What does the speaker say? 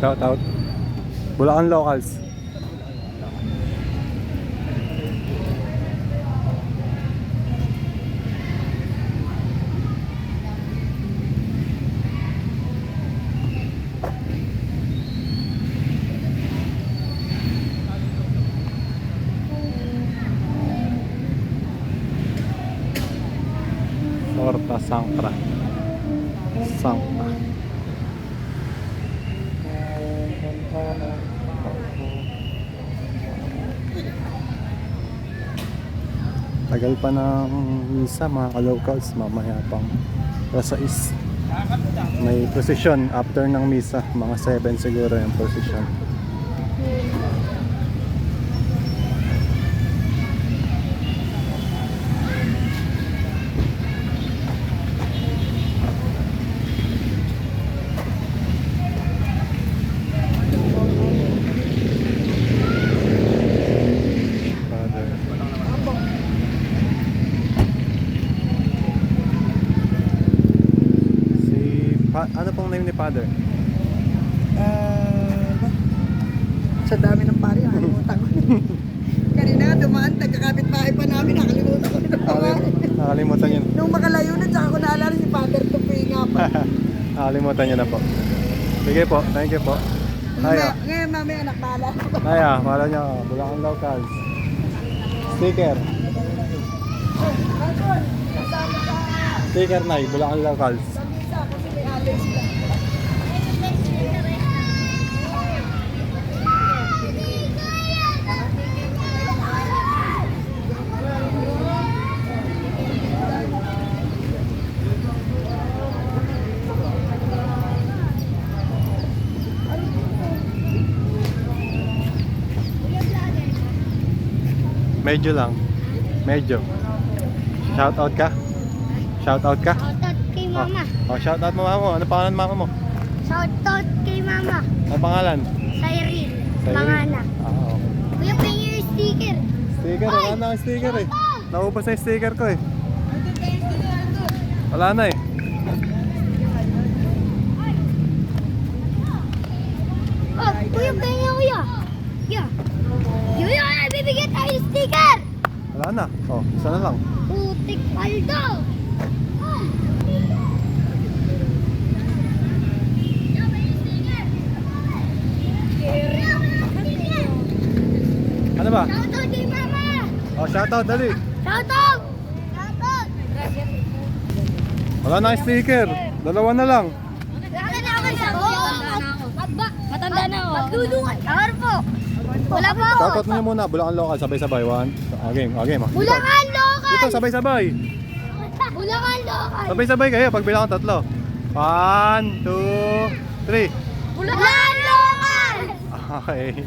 Shout out. Bulacan Locals. Sorta Sangkra. Sangkra. Tagal pa ng misa mga ka-locals, mamaya pang alas 6. May procession after ng misa, mga 7 siguro yung procession. Father. Si pa, ano pong name ni Father? Ah, sa dami ng pari, nakalimutan ko. Kanina dumaan, nagkakapit bahay pa namin, nakalimutan ko na pangalan. Nakalimutan niyo. Nung makalayo na, tsaka ko naalala si Father Tupi nga pa. Nakalimutan niyo na po. Sige po, thank you po. Aya, Ngayon, mami anak naalala ko. aya, pala niyo, Bulacan Locals. Sticker. Sticker na, Bulacan Locals. Medyo lang. Medyo. Shout out ka? Shout out ka? Kay mama. Oh, shout out mo mama mo. Ano pangalan ng mama mo? Shoutout kay mama. Ano pangalan? Cyril. Cyril. Mangana. Ah, okay. Kuya, pahingin yung sticker. Sticker, wala na akong sticker eh. Naubos na yung sticker ko eh. Wala na eh. Oh, kuya, pahingin kuya. Kuya. Kuya, bibigyan tayo ng sticker. Wala na. Oh, isa na lang. Putik paldo. Ah. Ano ba? Shoutout kay mama. Oh, shout out, dali. Shoutout. Shoutout. Wala na yung sticker. Dalawa na lang. Wala na ako Matanda na ako. Magdudungan. Kawar po. Wala pa ako. Shout out niyo muna. Bulacan local. Sabay-sabay. One. Ah, game. Ah, game. ah. Bulacan local. Dito, sabay-sabay. Bulacan local. Sabay-sabay kayo. Pag bilang tatlo. One, two, three. Bulacan local. Okay.